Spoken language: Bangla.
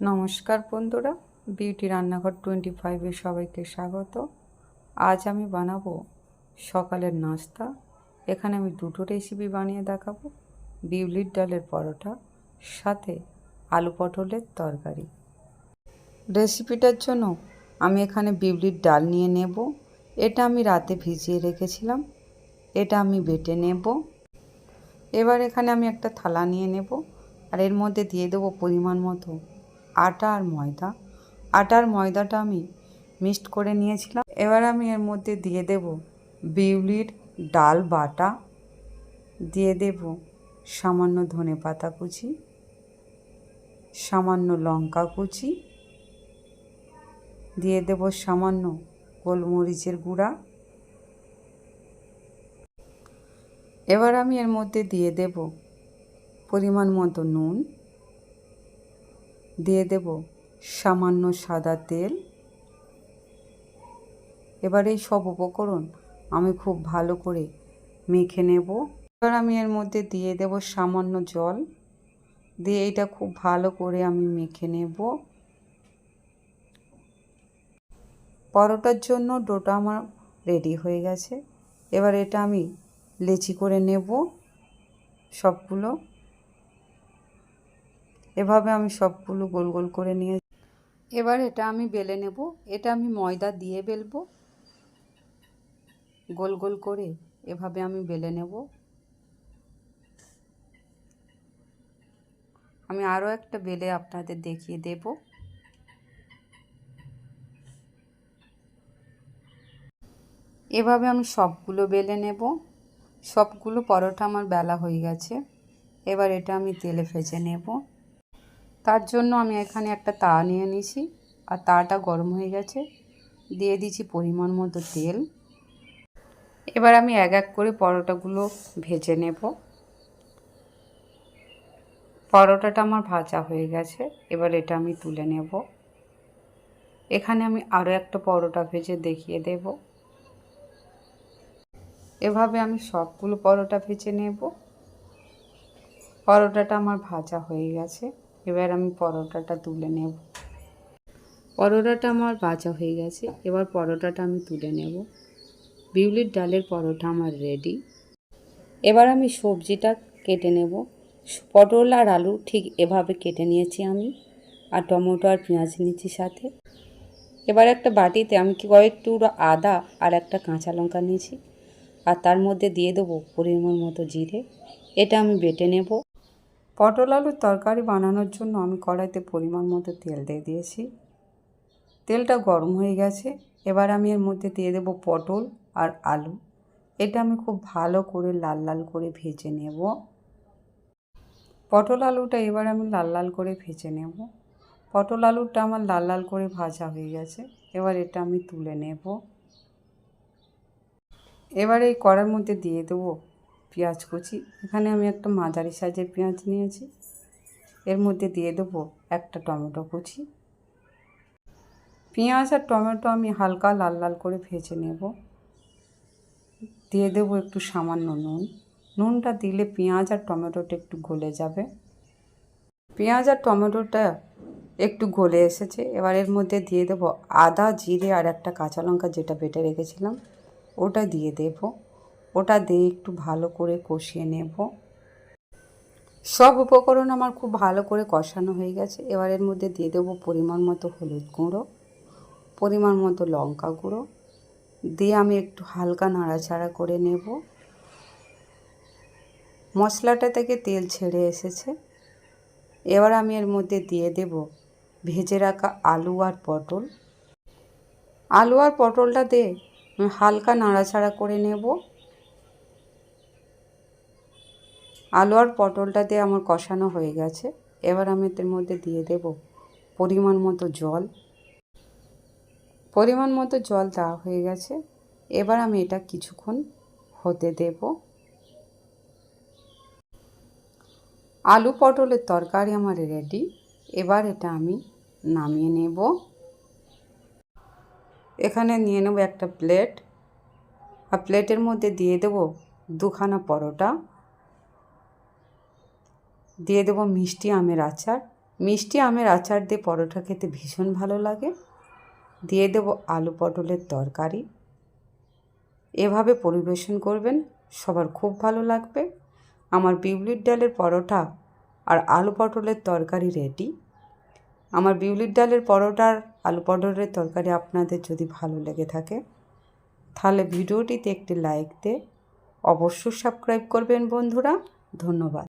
নমস্কার বন্ধুরা, বিউটি রান্নাঘর টোয়েন্টি ফাইভে সবাইকে স্বাগত। আজ আমি বানাবো সকালের নাস্তা। এখানে আমি দুটো রেসিপি বানিয়ে দেখাবো। বিউলির ডালের পরোটা, সাথে আলু পটলের তরকারি। রেসিপিটার জন্য আমি এখানে বিউলির ডাল নিয়ে নেব। এটা আমি রাতে ভিজিয়ে রেখেছিলাম। এটা আমি বেটে নেব। এবার এখানে আমি একটা থালা নিয়ে নেব। আর এর মধ্যে দিয়ে দেবো পরিমাণ মতো আটা আর ময়দা। আটার ময়দাটা আমি মিক্সড করে নিয়েছিলাম। এবার আমি এর মধ্যে দিয়ে দেব বিউলির ডাল বাটা। দিয়ে দেব সামান্য ধনে পাতা কুচি, সামান্য লঙ্কা কুচি, দিয়ে দেব সামান্য গোলমরিচের গুঁড়া। এবার আমি এর মধ্যে দিয়ে দেব পরিমাণ মতো নুন। দিয়ে দেব সামান্য সাদা তেল। এবার এই সব উপকরণ আমি খুব ভালো করে মেখে নেব। এবার আমি এর মধ্যে দিয়ে দেব সামান্য জল। দিয়ে এটা খুব ভালো করে আমি মেখে নেব। পরোটার জন্য ডোটা আমার রেডি হয়ে গেছে। এবার এটা আমি লেচি করে নেব সবগুলো। এভাবে আমি সবগুলো গোল গোল করে নিয়ে এবার এটা আমি বেলে নেব। এটা আমি ময়দা দিয়ে বেলবো। গোল গোল করে এভাবে আমি বেলে নেব। আমি আরও একটা বেলে আপনাদের দেখিয়ে দেব। এভাবে আমি সবগুলো বেলে নেব। সবগুলো পরোটা আমার বেলা হয়ে গেছে। এবার এটা আমি তেলে ভেজে নেব। তার জন্য আমি এখানে একটা তা নিয়ে নিয়েছি আর তাটা গরম হয়ে গেছে। দিয়ে দিছি পরিমাণ মতো তেল। এবার আমি এক এক করে পরোটাগুলো ভেজে নেব। পরোটাটা আমার ভাজা হয়ে গেছে। এবার এটা আমি তুলে নেব। এখানে আমি আরও একটা পরোটা ভেজে দেখিয়ে দেব। এভাবে আমি সবগুলো পরোটা ভেজে নেব। পরোটাটা আমার ভাজা হয়ে গেছে। এবার আমি পরোটাটা তুলে নেব। পরোটাটা আমার ভাজা হয়ে গেছে, এবার পরোটাটা আমি তুলে নেব। বিউলির ডালের পরোটা আমার রেডি এবার আমি সবজিটা কেটে নেব। পটল আর আলু ঠিক এভাবে কেটে নিয়েছি আমি, আর টমেটো আর পেঁয়াজ নিয়েছি সাথে। এবার একটা বাটিতে আমি কি কয়েকটু আদা আর একটা কাঁচা লঙ্কা নিয়েছি, আর তার মধ্যে দিয়ে দেবো পরিমাণ মতো জিরে। এটা আমি বেটে নেব। পটল আলুর তরকারি বানানোর জন্য আমি কড়াইতে পরিমাণ মতো তেল দিয়ে দিয়েছি। তেলটা গরম হয়ে গেছে। এবার আমি এর মধ্যে দিয়ে দেবো পটল আর আলু। এটা আমি খুব ভালো করে লাল লাল করে ভেজে নেব। পটল আলুটা এবার আমি লাল লাল করে ভেজে নেব। পটল আলুটা আমার লাল লাল করে ভাজা হয়ে গেছে। এবার এটা আমি তুলে নেব। এবার এই কড়ার মধ্যে দিয়ে দেবো পেঁয়াজ কুচি। এখানে আমি একটা মাঝারি সাইজের পেঁয়াজ নিয়েছি। এর মধ্যে দিয়ে দেবো একটা টমেটো কুচি। পেঁয়াজ আর টমেটো আমি হালকা লাল লাল করে ভেজে নেব। দিয়ে দেবো একটু সামান্য নুন। নুনটা দিলে পেঁয়াজ আর টমেটোটা একটু গলে যাবে। পেঁয়াজ আর টমেটোটা একটু গলে এসেছে। এবার এর মধ্যে দিয়ে দেবো আদা, জিরে আর একটা কাঁচা লঙ্কা যেটা বেটে রেখেছিলাম, ওটা দিয়ে দেব। ওটা দিয়ে একটু ভালো করে কষিয়ে নেব। সব উপকরণ আমার খুব ভালো করে কষানো হয়ে গেছে। এবার এর মধ্যে দিয়ে দেবো পরিমাণ মতো হলুদ গুঁড়ো, পরিমাণ মতো লঙ্কা গুঁড়ো। দিয়ে আমি একটু হালকা নাড়াচাড়া করে নেব। মশলাটা থেকে তেল ছেড়ে এসেছে। এবার আমি এর মধ্যে দিয়ে দেব ভেজে রাখা আলু আর পটল। আলু আর পটলটা দিয়ে হালকা নাড়াচাড়া করে নেব। আলু আর পটলটা দিয়ে আমার কষানো হয়ে গেছে। এবার আমি এর মধ্যে দিয়ে দেব পরিমাণ মতো জল। পরিমাণ মতো জল দেওয়া হয়ে গেছে। এবার আমি এটা কিছুক্ষণ হতে দেব। আলু পটলের তরকারি আমার রেডি এবার এটা আমি নামিয়ে নেব। এখানে নিয়ে নেব একটা প্লেট আর প্লেটের মধ্যে দিয়ে দেব দুখানা পরোটা। দিয়ে দেবো মিষ্টি আমের আচার। মিষ্টি আমের আচার দিয়ে পরোটা খেতে ভীষণ ভালো লাগে। দিয়ে দেব আলু পটলের তরকারি। এভাবে পরিবেশন করবেন, সবার খুব ভালো লাগবে। আমার বিউলির ডালের পরোটা আর আলু পটলের তরকারি রেডি আমার বিউলির ডালের পরোটার আলু পটলের তরকারি আপনাদের যদি ভালো লেগে থাকে, তাহলে ভিডিওটিতে একটি লাইক দিয়ে অবশ্যই সাবস্ক্রাইব করবেন বন্ধুরা। ধন্যবাদ।